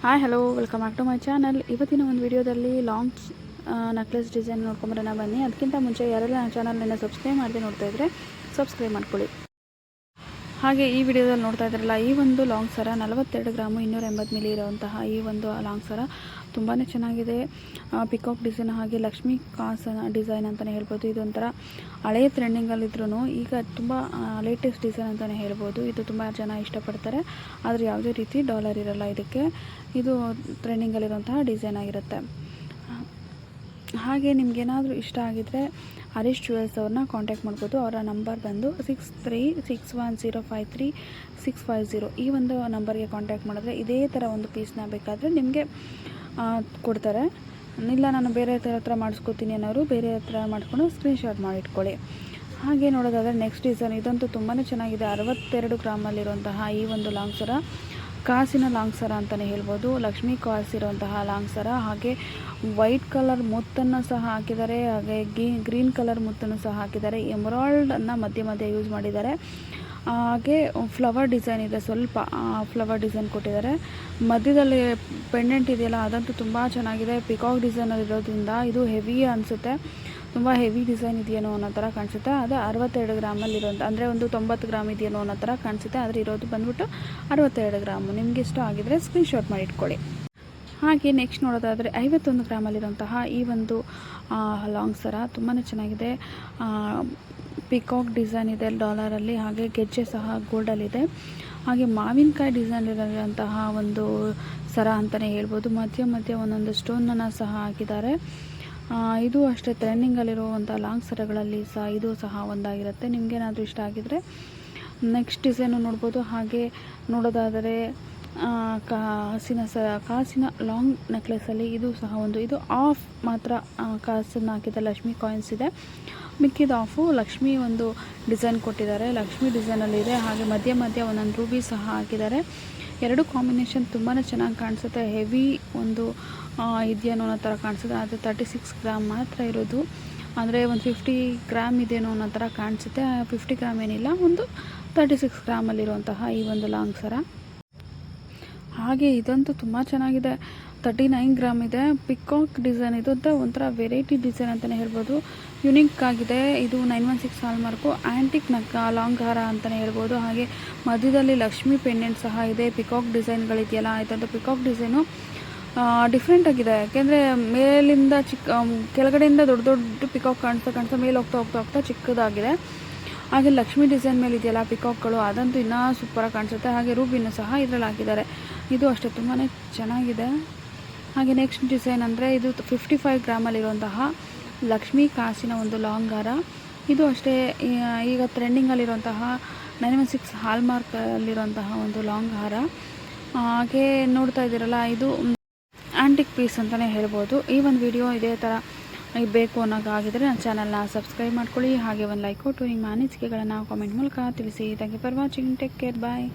Hi hello welcome back to my channel ಇವತ್ತಿನ ಒಂದು ವಿಡಿಯೋದಲ್ಲಿ ಲಾಂಗ್ ನೆಕ್ಲೆಸ್ ಡಿಸೈನ್ ನೋಡ್ಕೊಂಬರೋಣ ಬನ್ನಿ. ಅದಕ್ಕಿಂತ ಮುಂಚೆ ಯಾರೆಲ್ಲ ನನ್ನ ಚಾನಲ್ನ ಸಬ್ಸ್ಕ್ರೈಬ್ ಮಾಡದೆ ನೋಡ್ತಾ ಇದ್ದರೆ ಸಬ್ಸ್ಕ್ರೈಬ್ ಮಾಡ್ಕೊಳ್ಳಿ. ಹಾಗೆ ಈ ವಿಡಿಯೋದಲ್ಲಿ ನೋಡ್ತಾ ಇದ್ರಲ್ಲ ಈ ಒಂದು ಲಾಂಗ್ ಸರ ನಲವತ್ತೆರಡು ಗ್ರಾಮು ಇನ್ನೂರ ಎಂಬತ್ತು ಮಿಲಿ ಇರುವಂತಹ ಈ ಒಂದು ಲಾಂಗ್ ಸರ ತುಂಬಾ ಚೆನ್ನಾಗಿದೆ. ಪಿಕಾಕ್ ಡಿಸೈನ್ ಹಾಗೆ ಲಕ್ಷ್ಮೀ ಕಾಸನ ಡಿಸೈನ್ ಅಂತಲೇ ಹೇಳ್ಬೋದು. ಇದೊಂಥರ ಹಳೆಯ ಟ್ರೆಂಡಿಂಗಲ್ಲಿದ್ರೂ ಈಗ ತುಂಬ ಲೇಟೆಸ್ಟ್ ಡಿಸೈನ್ ಅಂತಲೇ ಹೇಳ್ಬೋದು. ಇದು ತುಂಬ ಜನ ಇಷ್ಟಪಡ್ತಾರೆ. ಆದರೆ ಯಾವುದೇ ರೀತಿ ಡಾಲರ್ ಇರಲ್ಲ ಇದಕ್ಕೆ. ಇದು ಟ್ರೆಂಡಿಂಗಲ್ಲಿರುವಂತಹ ಡಿಸೈನ್ ಆಗಿರುತ್ತೆ. ಹಾಗೆ ನಿಮಗೇನಾದರೂ ಇಷ್ಟ ಆಗಿದ್ದರೆ ಹರೀಶ್ ಜುವೆಲ್ಸ್ ಅವ್ರನ್ನ ಕಾಂಟ್ಯಾಕ್ಟ್ ಮಾಡ್ಬೋದು. ಅವರ ನಂಬರ್ ಬಂದು six three six one zero five three six five zero ಈ ಒಂದು ನಂಬರ್ಗೆ ಕಾಂಟ್ಯಾಕ್ಟ್ ಮಾಡಿದ್ರೆ ಇದೇ ಥರ ಒಂದು ಪೀಸ್ನ ಬೇಕಾದರೆ ನಿಮಗೆ ಕೊಡ್ತಾರೆ. ಇಲ್ಲ, ನಾನು ಬೇರೆ ಥರ ಹತ್ರ ಮಾಡಿಸ್ಕೋತೀನಿ ಅನ್ನೋರು ಬೇರೆ ಹತ್ರ ಮಾಡಿಕೊಂಡು ಸ್ಕ್ರೀನ್ಶಾಟ್ ಮಾಡಿಟ್ಕೊಳ್ಳಿ. ಹಾಗೆ ನೋಡೋದಾದರೆ ನೆಕ್ಸ್ಟ್ ಡಿಸೈನ್ ಇದಂತೂ ತುಂಬಾ ಚೆನ್ನಾಗಿದೆ. ಅರವತ್ತೆರಡು ಗ್ರಾಮಲ್ಲಿರುವಂತಹ ಈ ಒಂದು ಲಾಂಗ್ ಸರ ಕಾಸಿನ ಲಾಂಗ್ ಸರ ಅಂತಲೇ ಹೇಳ್ಬೋದು. ಲಕ್ಷ್ಮಿ ಕಾಸ್ ಇರುವಂತಹ ಲಾಂಗ್ ಸರ. ಹಾಗೆ ವೈಟ್ ಕಲರ್ ಮುತ್ತನ್ನು ಸಹ ಹಾಕಿದ್ದಾರೆ. ಹಾಗೆ ಗ್ರೀನ್ ಕಲರ್ ಮುತ್ತನ್ನು ಸಹ ಹಾಕಿದ್ದಾರೆ. ಎಮರಾಲ್ಡನ್ನು ಮಧ್ಯೆ ಮಧ್ಯೆ ಯೂಸ್ ಮಾಡಿದ್ದಾರೆ. ಹಾಗೆ ಫ್ಲವರ್ ಡಿಸೈನ್ ಇದೆ. ಸ್ವಲ್ಪ ಫ್ಲವರ್ ಡಿಸೈನ್ ಕೊಟ್ಟಿದ್ದಾರೆ. ಮಧ್ಯದಲ್ಲಿ ಪೆಂಡೆಂಟ್ ಇದೆಯಲ್ಲ, ಅದಂತೂ ತುಂಬ ಚೆನ್ನಾಗಿದೆ. ಪಿಕಾಕ್ ಡಿಸೈನಲ್ಲಿ ಇರೋದ್ರಿಂದ ಇದು ಹೆವಿ ಅನಿಸುತ್ತೆ. ತುಂಬ ಹೆವಿ ಡಿಸೈನ್ ಇದೆಯೇನೋ ಅನ್ನೋ ಥರ ಕಾಣಿಸುತ್ತೆ. ಅದು ಅರವತ್ತೆರಡು ಗ್ರಾಮಲ್ಲಿರೋಂಥ, ಅಂದರೆ ಒಂದು ತೊಂಬತ್ತು ಗ್ರಾಮ್ ಇದೆಯೇನೋ ಅನ್ನೋ ಥರ ಕಾಣಿಸುತ್ತೆ. ಆದರೆ ಇರೋದು ಬಂದ್ಬಿಟ್ಟು ಅರವತ್ತೆರಡು ಗ್ರಾಮು. ನಿಮಗೆ ಇಷ್ಟ ಆಗಿದ್ರೆ ಸ್ಕ್ರೀನ್ಶಾಟ್ ಮಾಡಿ ಇಟ್ಕೊಳ್ಳಿ. ಹಾಗೆ ನೆಕ್ಸ್ಟ್ ನೋಡೋದಾದರೆ ಐವತ್ತೊಂದು ಗ್ರಾಮಲ್ಲಿರುವಂತಹ ಈ ಒಂದು ಲಾಂಗ್ ಸರ ತುಂಬಾ ಚೆನ್ನಾಗಿದೆ. ಪಿಕಾಕ್ ಡಿಸೈನ್ ಇದೆ ಡಾಲರಲ್ಲಿ ಹಾಗೆ ಗೆಜ್ಜೆ ಸಹ ಗೋಲ್ಡಲ್ಲಿದೆ ಹಾಗೆ ಮಾವಿನಕಾಯಿ ಡಿಸೈನ್ ಇರೋಂತಹ ಒಂದು ಸರ ಅಂತಲೇ ಹೇಳ್ಬೋದು. ಮಧ್ಯ ಮಧ್ಯ ಒಂದೊಂದು ಸ್ಟೋನನ್ನು ಸಹ ಹಾಕಿದ್ದಾರೆ. ಇದು ಅಷ್ಟೇ ಟ್ರೆಂಡಿಂಗಲ್ಲಿರುವಂಥ ಲಾಂಗ್ ಸರಗಳಲ್ಲಿ ಸಹ ಇದು ಸಹ ಒಂದಾಗಿರುತ್ತೆ. ನಿಮಗೇನಾದರೂ ಇಷ್ಟ ಆಗಿದರೆ ನೆಕ್ಸ್ಟ್ ಡಿಸೈನು ನೋಡ್ಬೋದು. ಹಾಗೆ ನೋಡೋದಾದರೆ ಕಾಸಿನ ಸ, ಕಾಸಿನ ಲಾಂಗ್ ನೆಕ್ಲೆಸಲ್ಲಿ ಇದು ಸಹ ಒಂದು, ಇದು ಆಫ್ ಮಾತ್ರ ಕಾಸನ್ನು ಹಾಕಿದ ಲಕ್ಷ್ಮಿ ಕಾಯಿನ್ಸ್ ಇದೆ. ಮಿಕ್ಕಿದ ಆಫು ಲಕ್ಷ್ಮಿ ಒಂದು ಡಿಸೈನ್ ಕೊಟ್ಟಿದ್ದಾರೆ. ಲಕ್ಷ್ಮಿ ಡಿಸೈನಲ್ಲಿದೆ ಹಾಗೆ ಮಧ್ಯ ಮಧ್ಯ ಒಂದೊಂದು ರೂಬಿ ಸಹ ಹಾಕಿದ್ದಾರೆ. ಎರಡು ಕಾಂಬಿನೇಷನ್ ತುಂಬಾ ಚೆನ್ನಾಗಿ ಕಾಣಿಸುತ್ತೆ. ಹೆವಿ ಒಂದು ಇದೆಯೇನೋ ಅನ್ನೋ ಥರ ಕಾಣಿಸುತ್ತೆ. ಆದರೆ ತರ್ಟಿ ಸಿಕ್ಸ್ ಗ್ರಾಮ್ ಮಾತ್ರ ಇರೋದು. ಅಂದರೆ ಒಂದು ಫಿಫ್ಟಿ ಗ್ರಾಮ್ ಇದೆಯೋ ಅನ್ನೋ ಥರ ಕಾಣಿಸುತ್ತೆ. ಫಿಫ್ಟಿ ಗ್ರಾಮ್ ಏನಿಲ್ಲ, ಒಂದು ತರ್ಟಿ ಸಿಕ್ಸ್ ಗ್ರಾಮಲ್ಲಿರುವಂತಹ ಈ ಒಂದು ಲಾಂಗ್ ಸರ. ಹಾಗೆ ಇದಂತೂ ತುಂಬ ಚೆನ್ನಾಗಿದೆ. ತರ್ಟಿ ನೈನ್ ಗ್ರಾಮ್ ಇದೆ. ಪಿಕಾಕ್ ಡಿಸೈನ್ ಇದು ಅಂತ ಒಂಥರ ವೆರೈಟಿ ಡಿಸೈನ್ ಅಂತಲೇ ಹೇಳ್ಬೋದು. ಯುನಿಕ್ ಆಗಿದೆ. ಇದು nine one six hallmark antique ನಕ್ಕ ಲಾಂಗ್ ಹಾರ ಅಂತಲೇ ಹೇಳ್ಬೋದು. ಹಾಗೆ ಮಧ್ಯದಲ್ಲಿ ಲಕ್ಷ್ಮಿ ಪೆಂಡೆಂಟ್ ಸಹ ಇದೆ. ಪಿಕಾಕ್ ಡಿಸೈನ್ಗಳಿದೆಯಲ್ಲ ಆಯ್ತಂತ ಪಿಕಾಕ್ ಡಿಸೈನು ಡಿಫ್ರೆಂಟ್ ಆಗಿದೆ. ಯಾಕೆಂದರೆ ಮೇಲಿಂದ ಚಿಕ್ಕ ಕೆಳಗಡೆಯಿಂದ ದೊಡ್ಡ ದೊಡ್ಡ ಪಿಕಾಕ್ ಕಾಣಿಸ್ತಾ ಕಾಣಿಸ್ತಾ ಮೇಲೆ ಹೋಗ್ತಾ ಹೋಗ್ತಾ ಹೋಗ್ತಾ ಚಿಕ್ಕದಾಗಿದೆ. ಹಾಗೆ ಲಕ್ಷ್ಮಿ ಡಿಸೈನ್ ಮೇಲೆ ಇದೆಯಲ್ಲ ಪಿಕಾಕ್ಗಳು ಅದಂತೂ ಇನ್ನೂ ಸೂಪರಾಗಿ ಕಾಣಿಸುತ್ತೆ. ಹಾಗೆ ರೂಬಿನೂ ಸಹ ಇದರಲ್ಲಿ ಹಾಕಿದ್ದಾರೆ. ಇದು ಅಷ್ಟೇ ತುಂಬಾ ಚೆನ್ನಾಗಿದೆ. ಹಾಗೆ ನೆಕ್ಸ್ಟ್ ಡಿಸೈನ್ ಅಂದರೆ ಇದು ಫಿಫ್ಟಿ ಫೈವ್ ಗ್ರಾಮಲ್ಲಿರುವಂತಹ ಲಕ್ಷ್ಮಿ ಕಾಸಿನ ಒಂದು ಲಾಂಗ್ ಹಾರ ಇದು ಅಷ್ಟೇ ಈಗ ಟ್ರೆಂಡಿಂಗಲ್ಲಿರುವಂತಹ ನೈನ್ ಒನ್ ಸಿಕ್ಸ್ ಹಾಲ್ಮಾರ್ಕಲ್ಲಿರುವಂತಹ ಒಂದು ಲಾಂಗ್ ಹಾರ ಹಾಗೆ ನೋಡ್ತಾ ಇದ್ದೀರಲ್ಲ, ಇದು ಆ್ಯಂಟಿಕ್ ಪೀಸ್ ಅಂತಲೇ ಹೇಳ್ಬೋದು. ಈ ಒಂದು ವಿಡಿಯೋ ಇದೇ ಥರ ಬೇಕು ಅನ್ನೋಕ್ಕಾಗಿದ್ದರೆ ನನ್ನ ಚಾನಲ್ನ ಸಬ್ಸ್ಕ್ರೈಬ್ ಮಾಡ್ಕೊಳ್ಳಿ. ಹಾಗೆ ಒಂದು ಲೈಕ್ ಕೊಟ್ಟು ನಿಮ್ಮ ಅನಿಸಿಕೆಗಳನ್ನು ಕಾಮೆಂಟ್ ಮೂಲಕ ತಿಳಿಸಿ. Thank you for watching take care bye